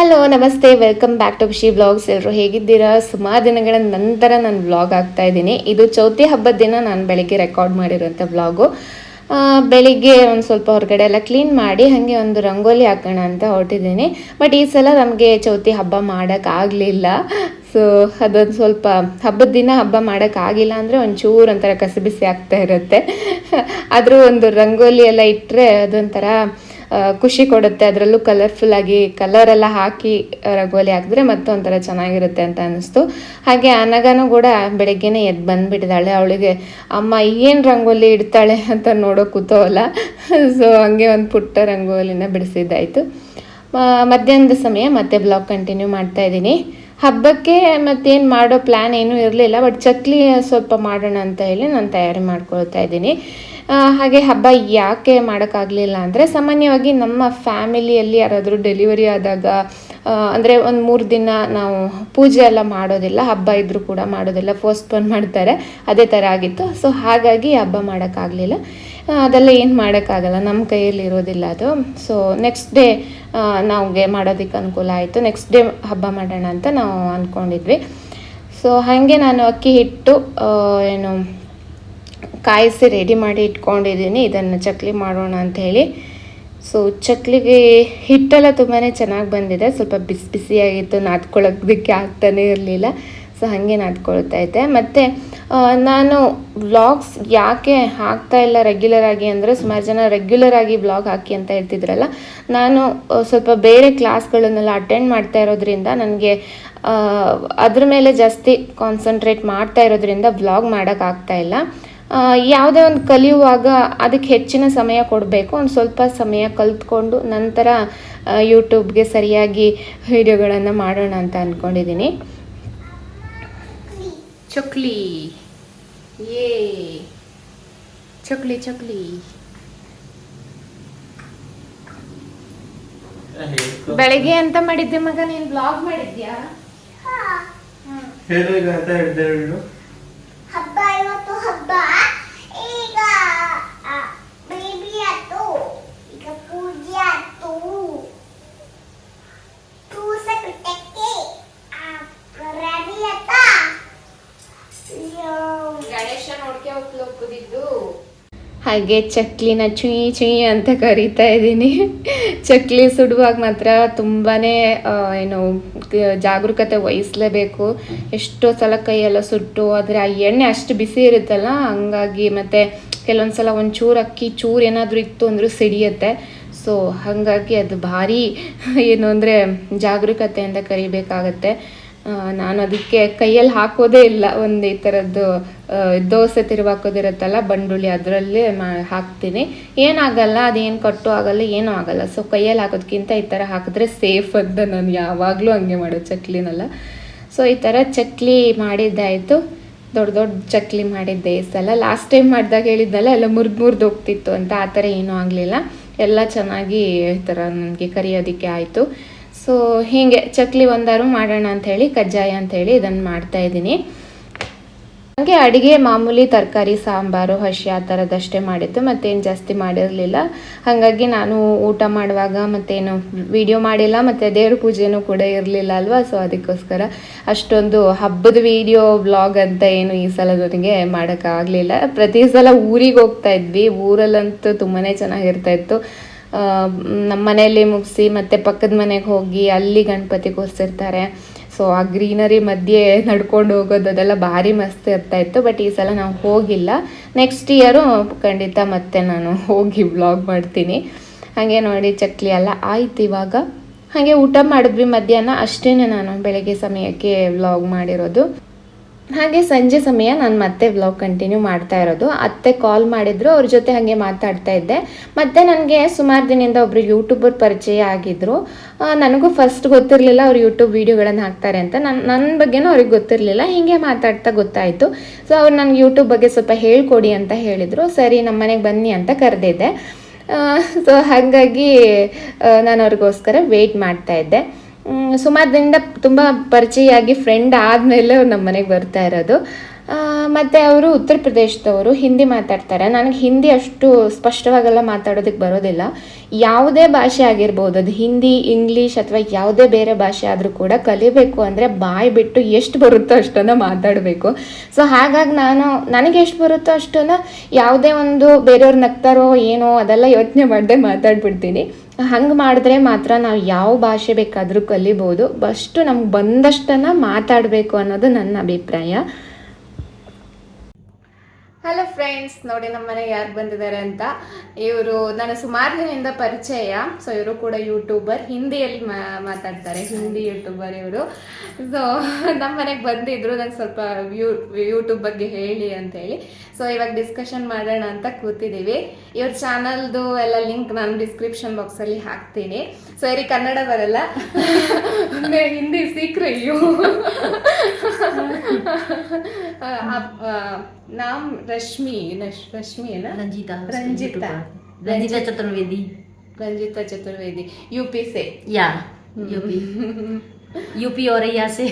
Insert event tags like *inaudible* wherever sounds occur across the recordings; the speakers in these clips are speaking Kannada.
ಹಲೋ ನಮಸ್ತೆ. Welcome back to Khushi blogs ಎಲ್ಲರೂ ಹೇಗಿದ್ದೀರಾ? ಸುಮಾರು ದಿನಗಳ ನಂತರ ನಾನು ಬ್ಲಾಗ್ ಆಗ್ತಾ ಇದ್ದೀನಿ. ಇದು ಚೌತಿ ಹಬ್ಬದ ದಿನ ನಾನು ಬೆಳಿಗ್ಗೆ ರೆಕಾರ್ಡ್ ಮಾಡಿರೋಂಥ ವ್ಲಾಗು ಬೆಳಿಗ್ಗೆ ಒಂದು ಸ್ವಲ್ಪ ಹೊರಗಡೆ ಎಲ್ಲ ಕ್ಲೀನ್ ಮಾಡಿ, ಹಾಗೆ ಒಂದು ರಂಗೋಲಿ ಹಾಕೋಣ ಅಂತ ಹೊರಟಿದ್ದೀನಿ. ಬಟ್ ಈ ಸಲ ನಮಗೆ ಚೌತಿ ಹಬ್ಬ ಮಾಡೋಕ್ಕಾಗಲಿಲ್ಲ ಸೊ ಅದೊಂದು ಸ್ವಲ್ಪ ಹಬ್ಬದ ದಿನ ಹಬ್ಬ ಮಾಡೋಕ್ಕಾಗಿಲ್ಲ ಅಂದರೆ ಒಂಚೂರು ಒಂಥರ ಕಸಬಿಸಿ ಆಗ್ತಾ ಇರುತ್ತೆ. ಆದರೂ ಒಂದು ರಂಗೋಲಿ ಎಲ್ಲ ಇಟ್ಟರೆ ಅದೊಂಥರ ಖುಷಿ ಕೊಡುತ್ತೆ, ಅದರಲ್ಲೂ ಕಲರ್ ಎಲ್ಲ ಹಾಕಿ ರಂಗೋಲಿ ಹಾಕಿದ್ರೆ ಮತ್ತೊಂಥರ ಚೆನ್ನಾಗಿರುತ್ತೆ ಅಂತ ಅನ್ನಿಸ್ತು. ಹಾಗೆ ಅನಗನೂ ಕೂಡ ಬೆಳಗ್ಗೆನೇ ಎದ್ದು ಬಂದ್ಬಿಟ್ಟಿದ್ದಾಳೆ. ಅವಳಿಗೆ, ಅಮ್ಮ, ಏನು ರಂಗೋಲಿ ಇಡ್ತಾಳೆ ಅಂತ ನೋಡೋ ಕುತೂಹಲ ಸೊ ಹಂಗೆ ಒಂದು ಪುಟ್ಟ ರಂಗೋಲಿನ ಬಿಡಿಸಿದ್ದಾಯಿತು. ಮಧ್ಯಾಹ್ನದ ಸಮಯ ಮತ್ತೆ ಬ್ಲಾಗ್ ಕಂಟಿನ್ಯೂ ಮಾಡ್ತಾ ಇದ್ದೀನಿ. ಹಬ್ಬಕ್ಕೆ ಮತ್ತೇನು ಮಾಡೋ ಪ್ಲ್ಯಾನ್ ಏನೂ ಇರಲಿಲ್ಲ ಬಟ್ ಚಕ್ಲಿ ಸ್ವಲ್ಪ ಮಾಡೋಣ ಅಂತ ಹೇಳಿ ನಾನು ತಯಾರಿ ಮಾಡ್ಕೊಳ್ತಾ ಇದ್ದೀನಿ. ಹಾಗೆ ಹಬ್ಬ ಯಾಕೆ ಮಾಡೋಕ್ಕಾಗಲಿಲ್ಲ ಅಂದರೆ ಸಾಮಾನ್ಯವಾಗಿ ನಮ್ಮ ಫ್ಯಾಮಿಲಿಯಲ್ಲಿ ಯಾರಾದರೂ ಡೆಲಿವರಿ ಆದಾಗ ಅಂದರೆ ಒಂದು ಮೂರು ದಿನ ನಾವು ಪೂಜೆ ಎಲ್ಲ ಮಾಡೋದಿಲ್ಲ, ಹಬ್ಬ ಇದ್ದರೂ ಕೂಡ ಮಾಡೋದಿಲ್ಲ ಪೋಸ್ಟ್ಪೋನ್ ಮಾಡ್ತಾರೆ, ಅದೇ ಥರ ಆಗಿತ್ತು. ಸೊ ಹಾಗಾಗಿ ಹಬ್ಬ ಮಾಡೋಕ್ಕಾಗಲಿಲ್ಲ. ಅದೆಲ್ಲ ಏನು ಮಾಡೋಕ್ಕಾಗಲ್ಲ ನಮ್ಮ ಕೈಯಲ್ಲಿ ಇರೋದಿಲ್ಲ ಅದು. ಸೊ ನೆಕ್ಸ್ಟ್ ಡೇ ನಮಗೆ ಮಾಡೋದಕ್ಕೆ ಅನುಕೂಲ ಆಯಿತು. ನೆಕ್ಸ್ಟ್ ಡೇ ಹಬ್ಬ ಮಾಡೋಣ ಅಂತ ನಾವು ಅಂದ್ಕೊಂಡಿದ್ವಿ ಸೊ ಹಾಗೆ ನಾನು ಅಕ್ಕಿ ಹಿಟ್ಟು ಏನು ಕಾಯಿಸಿ ರೆಡಿ ಮಾಡಿ ಇಟ್ಕೊಂಡಿದ್ದೀನಿ. ಇದನ್ನು ಚಕ್ಲಿ ಮಾಡೋಣ ಅಂತ ಹೇಳಿ. ಸೊ ಚಕ್ಲಿಗೆ ಹಿಟ್ಟೆಲ್ಲ ತುಂಬಾ ಚೆನ್ನಾಗಿ ಬಂದಿದೆ. ಸ್ವಲ್ಪ ಬಿಸಿ ಬಿಸಿಯಾಗಿತ್ತು. ನಾದ್ಕೊಳ್ಳೋದಕ್ಕೆ ಆಗ್ತಾನೇ ಇರಲಿಲ್ಲ. ಸೊ ಹಾಗೆ ನಾದ್ಕೊಳ್ತಾ ಇದ್ದೆ. ಮತ್ತು ನಾನು ವ್ಲಾಗ್ಸ್ ಯಾಕೆ ಹಾಕ್ತಾ ಇಲ್ಲ ರೆಗ್ಯುಲರ್ ಆಗಿ ಅಂದರೆ ಸುಮಾರು ಜನ ರೆಗ್ಯುಲರ್ ಆಗಿ ವ್ಲಾಗ್ ಹಾಕಿ ಅಂತ ಹೇಳ್ತಿದ್ರಲ್ಲ, ನಾನು ಸ್ವಲ್ಪ ಬೇರೆ ಕ್ಲಾಸ್ಗಳನ್ನೆಲ್ಲ ಅಟೆಂಡ್ ಮಾಡ್ತಾ ಇರೋದ್ರಿಂದ ನನಗೆ ಅದ್ರ ಮೇಲೆ ಜಾಸ್ತಿ ಕಾನ್ಸಂಟ್ರೇಟ್ ಮಾಡ್ತಾ ಇರೋದ್ರಿಂದ ವ್ಲಾಗ್ ಮಾಡೋಕ್ಕಾಗ್ತಾ ಇಲ್ಲ. ಯಾವುದೇ ಒಂದು ಕಲಿಯುವಾಗ ಅದಕ್ಕೆ ಹೆಚ್ಚಿನ ಸಮಯ ಕೊಡಬೇಕು. ಒಂದು ಸ್ವಲ್ಪ ಸಮಯ ಕಲ್ತ್ಕೊಂಡು ನಂತರ ಯೂಟ್ಯೂಬ್ಗೆ ಸರಿಯಾಗಿ ವಿಡಿಯೋಗಳನ್ನು ಮಾಡೋಣ ಅಂತ ಅಂದ್ಕೊಂಡಿದ್ದೀನಿ ಚಕ್ಲಿ. ಏ ಚಕ್ಲಿ ಚಕ್ಲಿ. ಬೆಳಗ್ಗೆ ಅಂತ ಮಾಡಿದ್ದೆ ಮಗ ನೀನು ಬ್ಲಾಗ್ ಮಾಡಿದ್ಯಾ ಹೇಳು ಈಗ ಅಂತ ಹೇಳ್ದೆ ಹೇಳು ಹಬ್ಬ ಇವತ್ತು ಹಬ್ಬ ಈಗ ಬೇಬಿ ಆಯ್ತು ಈಗ ಪೂಜೆ ಆಯ್ತು ಕೂಸ ಬಿಟ್ಟಕ್ಕೆ ರೆಡಿ ಆಯ್ತ ಗಣೇಶ ನೋಡ್ಕೆ ಒಪ್ಪಿದ್ದು ಹಾಗೆ ಚಕ್ಲಿನ ಚುಯಿ ಚುಯಿ ಅಂತ ಕರಿತಾ ಇದ್ದೀನಿ. ಚಕ್ಲಿ ಸುಡುವಾಗ ಮಾತ್ರ ತುಂಬಾ ಏನು ಜಾಗರೂಕತೆ ವಹಿಸಲೇಬೇಕು. ಎಷ್ಟೋ ಸಲ ಕೈಯೆಲ್ಲ ಸುಟ್ಟು, ಆದರೆ ಆ ಎಣ್ಣೆ ಅಷ್ಟು ಬಿಸಿ ಇರುತ್ತಲ್ಲ, ಹಂಗಾಗಿ ಮತ್ತು ಕೆಲವೊಂದು ಸಲ ಒಂದು ಚೂರು ಅಕ್ಕಿ ಚೂರು ಏನಾದರೂ ಇತ್ತು ಅಂದರೂ ಸಿಡಿಯುತ್ತೆ. ಸೊ ಹಾಗಾಗಿ ಅದು ಭಾರಿ, ಏನು ಅಂದರೆ ಜಾಗರೂಕತೆಯಿಂದ ಕರಿಬೇಕಾಗತ್ತೆ. ನಾನು ಅದಕ್ಕೆ ಕೈಯಲ್ಲಿ ಹಾಕೋದೇ ಇಲ್ಲ. ಒಂದು ಈ ಥರದ್ದು ದೋಸೆ ತಿರುವಾಕೋದಿರುತ್ತಲ್ಲ ಬಂಡುಳಿ ಅದರಲ್ಲಿ ಮಾ, ಹಾಕ್ತೀನಿ. ಏನಾಗಲ್ಲ, ಅದೇನು ಕಟ್ಟು ಆಗಲ್ಲ, ಏನೂ ಆಗಲ್ಲ. ಸೊ ಕೈಯಲ್ಲಿ ಹಾಕೋದಕ್ಕಿಂತ ಈ ಥರ ಹಾಕಿದ್ರೆ ಸೇಫ್ ಅಂತ ನಾನು ಯಾವಾಗಲೂ ಹಂಗೆ ಮಾಡೋದು ಚಕ್ಲಿನೆಲ್ಲ. ಸೊ ಈ ಥರ ಚಕ್ಲಿ ಮಾಡಿದ್ದಾಯಿತು ದೊಡ್ಡ ದೊಡ್ಡ ಚಕ್ಲಿ ಮಾಡಿದ್ದೆ ಈ ಸಲ. ಲಾಸ್ಟ್ ಟೈಮ್ ಮಾಡಿದಾಗ ಹೇಳಿದ್ನಲ್ಲ, ಎಲ್ಲ ಮುರಿದು ಮುರಿದು ಹೋಗ್ತಿತ್ತು ಅಂತ. ಆ ಥರ ಏನೂ ಆಗಲಿಲ್ಲ. ಎಲ್ಲ ಚೆನ್ನಾಗಿ ಈ ಥರ ನನಗೆ ಕರಿಯೋದಕ್ಕೆ ಆಯಿತು. ಸೊ ಹೀಗೆ ಚಕ್ಲಿ ಒಂದಾರು ಮಾಡೋಣ ಅಂಥೇಳಿ ಕಜ್ಜಾಯ ಅಂಥೇಳಿ ಇದನ್ನು ಮಾಡ್ತಾ ಇದ್ದೀನಿ. ಹಾಗೆ ಅಡುಗೆ ಮಾಮೂಲಿ ತರಕಾರಿ ಸಾಂಬಾರು ಹಸಿ ಆ ಥರದಷ್ಟೇ ಮಾಡಿದ್ದು ಮತ್ತೇನು ಜಾಸ್ತಿ ಮಾಡಿರಲಿಲ್ಲ. ಹಾಗಾಗಿ ನಾನು ಊಟ ಮಾಡುವಾಗ ಮತ್ತೇನು ವಿಡಿಯೋ ಮಾಡಿಲ್ಲ ಮತ್ತು ದೇವ್ರ ಪೂಜೆನೂ ಕೂಡ ಇರಲಿಲ್ಲ ಅಲ್ವಾ? ಸೊ ಅದಕ್ಕೋಸ್ಕರ ಅಷ್ಟೊಂದು ಹಬ್ಬದ ವಿಡಿಯೋ ಬ್ಲಾಗ್ ಅಂತ ಏನು ಈ ಸಲ ನನಗೆ ಮಾಡೋಕ್ಕಾಗಲಿಲ್ಲ. ಪ್ರತಿ ಸಲ ಊರಿಗೆ ಹೋಗ್ತಾ ಇದ್ವಿ. ಊರಲ್ಲಂತೂ ತುಂಬಾ ಚೆನ್ನಾಗಿರ್ತಾ ಇತ್ತು. ಆ, ನಮ್ಮ ಮನೆಯಲ್ಲಿ ಮುಗಿಸಿ ಮತ್ತೆ ಪಕ್ಕದ ಮನೆಗೆ ಹೋಗಿ ಅಲ್ಲಿ ಗಣಪತಿ ಕೂರಿಸಿರ್ತಾರೆ. ಸೊ ಆ ಗ್ರೀನರಿ ಮಧ್ಯೆ ನಡ್ಕೊಂಡು ಹೋಗೋದು ಅದೆಲ್ಲ ಭಾರಿ ಮಸ್ತ್ ಇರ್ತಾ ಇತ್ತು. ಬಟ್ ಈ ಸಲ ನಾವು ಹೋಗಿಲ್ಲ. ನೆಕ್ಸ್ಟ್ ಇಯರು ಖಂಡಿತ ಮತ್ತೆ ನಾನು ಹೋಗಿ ಬ್ಲಾಗ್ ಮಾಡ್ತೀನಿ. ಹಾಗೆ ನೋಡಿ, ಚಕ್ಲಿ ಎಲ್ಲ ಆಯ್ತು ಇವಾಗ. ಹಾಗೆ ಊಟ ಮಾಡಿದ್ವಿ ಮಧ್ಯಾಹ್ನ. ಅಷ್ಟೇ ನಾನು ಬೆಳಗ್ಗೆ ಸಮಯಕ್ಕೆ ವ್ಲಾಗ್ ಮಾಡಿರೋದು. ಹಾಗೆ ಸಂಜೆ ಸಮಯ ನಾನು ಮತ್ತೆ ವ್ಲಾಗ್ ಕಂಟಿನ್ಯೂ ಮಾಡ್ತಾ ಇರೋದು. ಅತ್ತೆ ಕಾಲ್ ಮಾಡಿದ್ರು, ಅವ್ರ ಜೊತೆ ಹಾಗೆ ಮಾತಾಡ್ತಾ ಇದ್ದೆ. ಮತ್ತೆ ನನಗೆ ಸುಮಾರು ದಿನದಿಂದ ಒಬ್ಬರು ಯೂಟ್ಯೂಬರ್ ಪರಿಚಯ ಆಗಿದ್ರು. ನನಗೂ ಫಸ್ಟ್ ಗೊತ್ತಿರಲಿಲ್ಲ ಅವ್ರು ಯೂಟ್ಯೂಬ್ ವೀಡಿಯೋಗಳನ್ನು ಹಾಕ್ತಾರೆ ಅಂತ. ನನ್ನ ನನ್ನ ಬಗ್ಗೆನೂ ಅವ್ರಿಗೆ ಗೊತ್ತಿರಲಿಲ್ಲ. ಹೀಗೆ ಮಾತಾಡ್ತಾ ಗೊತ್ತಾಯಿತು. ಸೊ ಅವ್ರು ನನಗೆ ಯೂಟ್ಯೂಬ್ ಬಗ್ಗೆ ಸ್ವಲ್ಪ ಹೇಳ್ಕೊಡಿ ಅಂತ ಹೇಳಿದರು. ಸರಿ ನಮ್ಮ ಮನೆಗೆ ಬನ್ನಿ ಅಂತ ಕರೆದಿದ್ದೆ. ಸೊ ಹಾಗಾಗಿ ನಾನು ಅವ್ರಿಗೋಸ್ಕರ ವೆಯ್ಟ್ ಮಾಡ್ತಾ ಇದ್ದೆ. ಸುಮಾರು ದಿನದಿಂದ ತುಂಬ ಪರಿಚಯ ಆಗಿ ಫ್ರೆಂಡ್ ಆದಮೇಲೆ ಅವ್ರು ನಮ್ಮ ಮನೆಗೆ ಬರ್ತಾ ಇರೋದು. ಮತ್ತು ಅವರು ಉತ್ತರ ಪ್ರದೇಶದವರು ಹಿಂದಿ ಮಾತಾಡ್ತಾರೆ. ನನಗೆ ಹಿಂದಿ ಅಷ್ಟು ಸ್ಪಷ್ಟವಾಗೆಲ್ಲ ಮಾತಾಡೋದಕ್ಕೆ ಬರೋದಿಲ್ಲ. ಯಾವುದೇ ಭಾಷೆ ಆಗಿರ್ಬೋದು, ಅದು ಹಿಂದಿ, ಇಂಗ್ಲೀಷ್ ಅಥವಾ ಯಾವುದೇ ಬೇರೆ ಭಾಷೆ ಆದರೂ ಕೂಡ ಕಲಿಬೇಕು ಅಂದರೆ ಬಾಯಿ ಬಿಟ್ಟು ಎಷ್ಟು ಬರುತ್ತೋ ಅಷ್ಟನ್ನು ಮಾತಾಡಬೇಕು. ಸೊ ಹಾಗಾಗಿ ನಾನು, ನನಗೆ ಎಷ್ಟು ಬರುತ್ತೋ ಅಷ್ಟನ್ನು ಯಾವುದೇ ಒಂದು ಬೇರೆಯವ್ರು ನಗ್ತಾರೋ ಏನೋ ಅದೆಲ್ಲ ಯೋಚನೆ ಮಾಡದೆ ಮಾತಾಡ್ಬಿಡ್ತೀನಿ. ಹಂಗೆ ಮಾಡಿದ್ರೆ ಮಾತ್ರ ನಾವು ಯಾವ ಭಾಷೆ ಬೇಕಾದರೂ ಕಲಿಬೋದು. ಅಷ್ಟು ನಮ್ಗೆ ಬಂದಷ್ಟನ್ನು ಮಾತಾಡಬೇಕು ಅನ್ನೋದು ನನ್ನ ಅಭಿಪ್ರಾಯ. ಹಲೋ ಫ್ರೆಂಡ್ಸ್ ನೋಡಿ ನಮ್ಮ ಮನೆಗೆ ಯಾರು ಬಂದಿದ್ದಾರೆ ಅಂತ. ಇವರು ನನ್ನ ಸುಮಾರು ದಿನದಿಂದ ಪರಿಚಯ. ಸೊ ಇವರು ಕೂಡ ಯೂಟ್ಯೂಬರ್ ಹಿಂದಿಯಲ್ಲಿ ಮಾತಾಡ್ತಾರೆ, ಹಿಂದಿ ಯೂಟ್ಯೂಬರ್ ಇವರು. ಸೊ ನಮ್ಮ ಮನೆಗೆ ಬಂದಿದ್ರು, ನಂಗೆ ಸ್ವಲ್ಪ ಯೂ ಯೂಟ್ಯೂಬ್ ಬಗ್ಗೆ ಹೇಳಿ ಅಂತ ಹೇಳಿ. ಸೊ ಇವಾಗ ಡಿಸ್ಕಷನ್ ಮಾಡೋಣ ಅಂತ ಕೂತಿದ್ದೀವಿ. ಇವ್ರ ಚಾನಲ್ದು ಎಲ್ಲ ಲಿಂಕ್ ನಾನು ಡಿಸ್ಕ್ರಿಪ್ಷನ್ ಬಾಕ್ಸಲ್ಲಿ ಹಾಕ್ತೀನಿ ಸೊ ಇವ್ರಿಗೆ ಕನ್ನಡ ಬರಲ್ಲ मैं हिंदी सीख रही हूँ आप आ, नाम रश्मि नश- रश्मि है ना रंजीता उसका रंजीता यूट्यूबर। रंजीता चतुर्वेदी रंजीता चतुर्वेदी यूपी से या यूपी यूपी और यहाँ से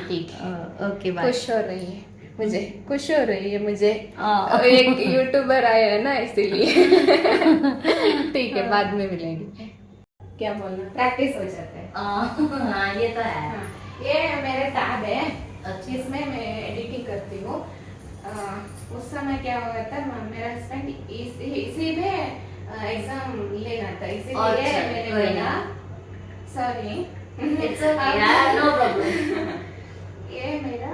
ठीक है ओके बाय खुश हो रही है मुझे खुश हो रही है मुझे। हाँ। एक *laughs* यूट्यूबर आया है ना इसीलिए। *laughs* ठीक है बाद में मिलेंगे। क्या बोलना? प्रैक्टिस हो जाता है। हाँ ये तो है। हाँ, ये मेरे टैब है अच्छा। इसमें मैं एडिटिंग करती हूँ। उस समय क्या हुआ था मेरा हस्बैंड इसी इसी में एग्ज़ाम लेना था। इसीलिए अच्छा, मैंने बोला सॉरी *laughs* ये मेरा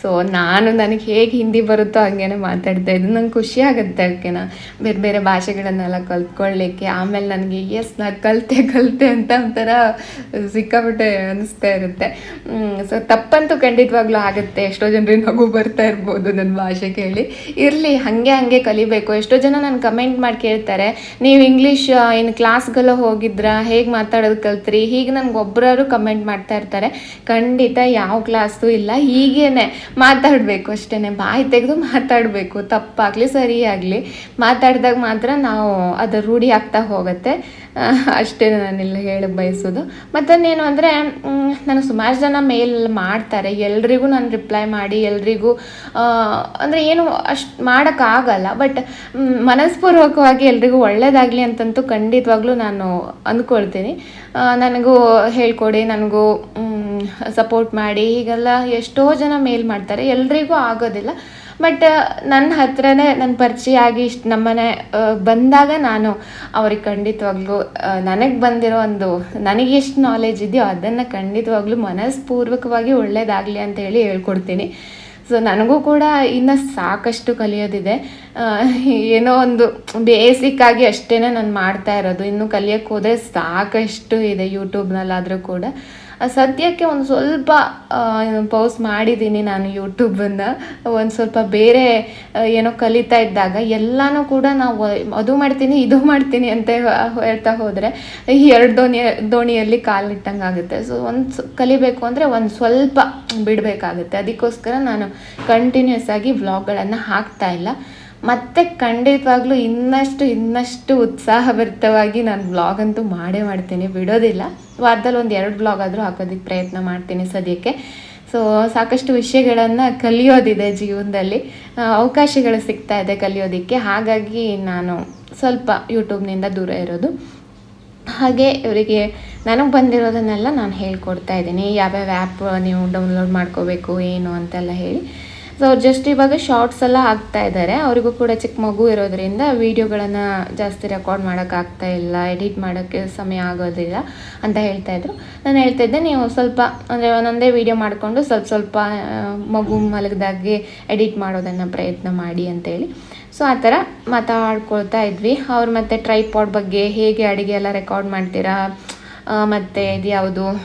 ಸೊ ನಾನು ನನಗೆ ಹೇಗೆ ಹಿಂದಿ ಬರುತ್ತೋ ಹಂಗೇನೆ ಮಾತಾಡ್ತಾ ಇದ್ದು ನಂಗೆ ಖುಷಿ ಆಗುತ್ತೆ ಓಕೆನಾ ಬೇರೆ ಬೇರೆ ಭಾಷೆಗಳನ್ನೆಲ್ಲ ಕಲ್ತ್ಕೊಳ್ಳಿಕ್ಕೆ. ಆಮೇಲೆ ನನಗೆ ಎಸ್ ನಾ ಕಲಿತೆ ಕಲಿತೆ ಅಂತ ಒಂಥರ ಸಿಕ್ಕಾಬಿಟ್ಟೆ ಅನಿಸ್ತಾ ಇರುತ್ತೆ. ಸೊ ತಪ್ಪಂತೂ ಖಂಡಿತವಾಗ್ಲೂ ಆಗುತ್ತೆ. ಎಷ್ಟೋ ಜನರಿಗೆ ನಗು ಬರ್ತಾ ಇರ್ಬೋದು ನನ್ನ ಭಾಷೆ ಕೇಳಿ. ಇರಲಿ, ಹಾಗೆ ಹಾಗೆ ಕಲಿಬೇಕು. ಎಷ್ಟೋ ಜನ ನಾನು ಕಮೆಂಟ್ ಮಾಡಿ ಕೇಳ್ತಾರೆ, ನೀವು ಇಂಗ್ಲೀಷ್ ಏನು ಕ್ಲಾಸ್ಗೆಲ್ಲ ಹೋಗಿದ್ರಾ, ಹೇಗೆ ಮಾತಾಡೋದು ಕಲ್ತ್ರಿ? ಹೀಗೆ ನನಗೆ ಒಬ್ಬರಾರು ಕಮೆಂಟ್ ಮಾಡ್ತಾ ಇರ್ತಾರೆ. ಖಂಡಿತ ಯಾವ ಕ್ಲಾಸು ಇಲ್ಲ. ಹೀಗೇನೆ ಮಾತಾಡಬೇಕು ಅಷ್ಟೇ ಬಾಯಿ ತೆಗೆದು ಮಾತಾಡಬೇಕು. ತಪ್ಪಾಗಲಿ, ಸರಿಯಾಗಲಿ ಮಾತಾಡಿದಾಗ ಮಾತ್ರ ನಾವು ಅದು ರೂಢಿ ಆಗ್ತಾ ಹೋಗುತ್ತೆ. ಅಷ್ಟೇ ನಾನಿಲ್ಲಿ ಹೇಳಕ್ಕೆ ಬಯಸೋದು. ಮತ್ತನ್ನೇನು ಅಂದರೆ ನಾನು ಸುಮಾರು ಜನ ಮೇಲ್ ಮಾಡ್ತಾರೆ. ಎಲ್ರಿಗೂ ನಾನು ರಿಪ್ಲೈ ಮಾಡಿ, ಎಲ್ರಿಗೂ ಅಂದರೆ ಏನು ಅಷ್ಟು ಮಾಡೋಕ್ಕಾಗಲ್ಲ. ಬಟ್ ಮನಸ್ಪೂರ್ವಕವಾಗಿ ಎಲ್ರಿಗೂ ಒಳ್ಳೇದಾಗಲಿ ಅಂತಂತೂ ಖಂಡಿತವಾಗ್ಲೂ ನಾನು ಅಂದ್ಕೊಳ್ತೀನಿ. ನನಗೂ ಹೇಳ್ಕೊಡಿ, ನನಗೂ ಸಪೋರ್ಟ್ ಮಾಡಿ ಹೀಗೆಲ್ಲ ಎಷ್ಟೋ ಜನ ಮೇಲ್ ಮಾಡ್ತಾರೆ, ಎಲ್ರಿಗೂ ಆಗೋದಿಲ್ಲ. ಬಟ್ ನನ್ನ ಹತ್ರನೇ ನನ್ನ ಪರಿಚಯ ಆಗಿ ಇಷ್ಟು ನಮ್ಮನೆ ಬಂದಾಗ ನಾನು ಅವ್ರಿಗೆ ಖಂಡಿತವಾಗ್ಲೂ ನನಗೆ ಬಂದಿರೋ ಒಂದು, ನನಗೆ ಎಷ್ಟು ನಾಲೆಜ್ ಇದೆಯೋ ಅದನ್ನು ಖಂಡಿತವಾಗ್ಲೂ ಮನಸ್ಪೂರ್ವಕವಾಗಿ ಒಳ್ಳೇದಾಗಲಿ ಅಂತ ಹೇಳಿ ಹೇಳ್ಕೊಡ್ತೀನಿ. ಸೊ ನನಗೂ ಕೂಡ ಇನ್ನು ಸಾಕಷ್ಟು ಕಲಿಯೋದಿದೆ. ಏನೋ ಒಂದು ಬೇಸಿಕ್ ಆಗಿ ಅಷ್ಟೇ ನಾನು ಮಾಡ್ತಾ ಇರೋದು. ಇನ್ನು ಕಲಿಯೋಕ್ಕೆ ಹೋದರೆ ಸಾಕಷ್ಟು ಇದೆ ಯೂಟ್ಯೂಬ್ನಲ್ಲಾದರೂ ಕೂಡ. ಸದ್ಯಕ್ಕೆ ಒಂದು ಸ್ವಲ್ಪ ಪೌಸ್ ಮಾಡಿದ್ದೀನಿ ನಾನು ಯೂಟ್ಯೂಬನ್ನು ಒಂದು ಸ್ವಲ್ಪ ಬೇರೆ ಏನೋ ಕಲಿತಾ ಇದ್ದಾಗ ಎಲ್ಲನೂ ಕೂಡ ನಾವು ಅದು ಮಾಡ್ತೀನಿ, ಇದು ಮಾಡ್ತೀನಿ ಅಂತ ಹೇಳ್ತಾ ಹೋದರೆ ಈ ಎರಡು ದೋಣಿ, ದೋಣಿಯಲ್ಲಿ ಕಾಲಿಟ್ಟಂಗೆ ಆಗುತ್ತೆ. ಸೊ ಒಂದು ಕಲಿಬೇಕು ಅಂದರೆ ಒಂದು ಸ್ವಲ್ಪ ಬಿಡಬೇಕಾಗುತ್ತೆ. ಅದಕ್ಕೋಸ್ಕರ ನಾನು ಕಂಟಿನ್ಯೂಸ್ ಆಗಿ ವ್ಲಾಗ್ಗಳನ್ನು ಹಾಕ್ತಾ ಇಲ್ಲ. ಮತ್ತೆ ಖಂಡಿತವಾಗ್ಲೂ ಇನ್ನಷ್ಟು ಇನ್ನಷ್ಟು ಉತ್ಸಾಹಭರಿತವಾಗಿ ನಾನು ಬ್ಲಾಗ್ ಅಂತೂ ಮಾಡೇ ಮಾಡ್ತೀನಿ, ಬಿಡೋದಿಲ್ಲ. ವಾರದಲ್ಲಿ ಒಂದು ಎರಡು ಬ್ಲಾಗ್ ಆದರೂ ಹಾಕೋದಕ್ಕೆ ಪ್ರಯತ್ನ ಮಾಡ್ತೀನಿ ಸದ್ಯಕ್ಕೆ. ಸೊ ಸಾಕಷ್ಟು ವಿಷಯಗಳನ್ನು ಕಲಿಯೋದಿದೆ ಜೀವನದಲ್ಲಿ. ಅವಕಾಶಗಳು ಸಿಗ್ತಾ ಇದೆ ಕಲಿಯೋದಕ್ಕೆ. ಹಾಗಾಗಿ ನಾನು ಸ್ವಲ್ಪ ಯೂಟ್ಯೂಬ್ನಿಂದ ದೂರ ಇರೋದು. ಹಾಗೆ ಇವರಿಗೆ ನನಗೆ ಬಂದಿರೋದನ್ನೆಲ್ಲ ನಾನು ಹೇಳ್ಕೊಡ್ತಾ ಇದ್ದೀನಿ. ಯಾವ್ಯಾವ ಆ್ಯಪ್ ನೀವು ಡೌನ್ಲೋಡ್ ಮಾಡ್ಕೋಬೇಕು, ಏನು ಅಂತೆಲ್ಲ ಹೇಳಿ. ಸೊ ಅವ್ರು ಜಸ್ಟ್ ಇವಾಗ ಶಾರ್ಟ್ಸ್ ಎಲ್ಲ ಆಗ್ತಾ ಇದ್ದಾರೆ. ಅವರಿಗೂ ಕೂಡ ಚಿಕ್ಕ ಮಗು ಇರೋದ್ರಿಂದ ವೀಡಿಯೋಗಳನ್ನು ಜಾಸ್ತಿ ರೆಕಾರ್ಡ್ ಮಾಡೋಕ್ಕಾಗ್ತಾ ಇಲ್ಲ ಎಡಿಟ್ ಮಾಡೋಕ್ಕೆ ಸಮಯ ಆಗೋದಿಲ್ಲ ಅಂತ ಹೇಳ್ತಾ ಇದ್ರು. ನಾನು ಹೇಳ್ತಾ ಇದ್ದೆ, ನೀವು ಸ್ವಲ್ಪ, ಅಂದರೆ ಒಂದೊಂದೇ ವೀಡಿಯೋ ಮಾಡಿಕೊಂಡು ಸ್ವಲ್ಪ ಸ್ವಲ್ಪ ಮಗು ಮಲಗದಾಗೆ ಎಡಿಟ್ ಮಾಡೋದನ್ನು ಪ್ರಯತ್ನ ಮಾಡಿ ಅಂತೇಳಿ. ಸೊ ಆ ಥರ ಮಾತಾಡ್ಕೊಳ್ತಾ ಇದ್ವಿ. ಅವ್ರು ಮತ್ತು ಟ್ರೈಪಾಡ್ ಬಗ್ಗೆ ಹೇಗೆ ಅಡುಗೆ ಎಲ್ಲ ರೆಕಾರ್ಡ್ ಮಾಡ್ತೀರಾ? ಮತ್ತು ಇದು ಯಾವುದು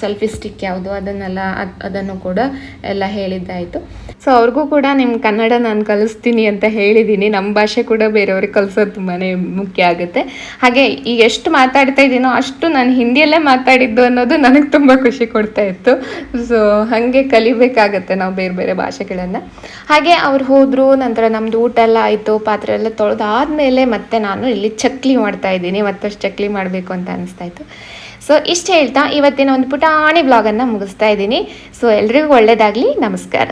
ಸೆಲ್ಫಿ ಸ್ಟಿಕ್ ಯಾವುದು, ಅದನ್ನೆಲ್ಲ, ಅದ್- ಅದನ್ನು ಕೂಡ ಎಲ್ಲ ಹೇಳಿದ್ದಾಯಿತು. ಸೊ ಅವ್ರಿಗೂ ಕೂಡ ನಿಮ್ಮ ಕನ್ನಡ ನಾನು ಕಲಿಸ್ತೀನಿ ಅಂತ ಹೇಳಿದ್ದೀನಿ ನಮ್ಮ ಭಾಷೆ ಕೂಡ ಬೇರೆಯವ್ರಿಗೆ ಕಲಿಸೋದು ತುಂಬಾ ಮುಖ್ಯ ಆಗುತ್ತೆ. ಹಾಗೆ ಈಗ ಎಷ್ಟು ಮಾತಾಡ್ತಾ ಇದ್ದೀನೋ ಅಷ್ಟು ನಾನು ಹಿಂದಿಯಲ್ಲೇ ಮಾತಾಡಿದ್ದು ಅನ್ನೋದು ನನಗೆ ತುಂಬ ಖುಷಿ ಕೊಡ್ತಾ ಇತ್ತು. ಸೊ ಹಾಗೆ ಕಲಿಬೇಕಾಗತ್ತೆ ನಾವು ಬೇರೆ ಬೇರೆ ಭಾಷೆಗಳನ್ನು. ಹಾಗೆ ಅವ್ರು ಹೋದರು, ನಂತರ ನಮ್ಮದು ಊಟ ಎಲ್ಲ ಆಯಿತು, ಪಾತ್ರೆ ಎಲ್ಲ ತೊಳೆದಾದ್ಮೇಲೆ ಮತ್ತೆ ನಾನು ಇಲ್ಲಿ ಚಕ್ಲಿ ಮಾಡ್ತಾ ಇದ್ದೀನಿ. ಮತ್ತಷ್ಟು ಚಕ್ಲಿ ಮಾಡಬೇಕು ಅಂತ ಅನಿಸ್ತಾ ಇತ್ತು. ಸೊ ಇಷ್ಟು ಹೇಳ್ತಾ ಇವತ್ತಿನ ಒಂದು ಪುಟಾಣಿ ಬ್ಲಾಗನ್ನು ಮುಗಿಸ್ತಾ ಇದ್ದೀನಿ. ಸೊ ಎಲ್ರಿಗೂ ಒಳ್ಳೆಯದಾಗಲಿ ನಮಸ್ಕಾರ.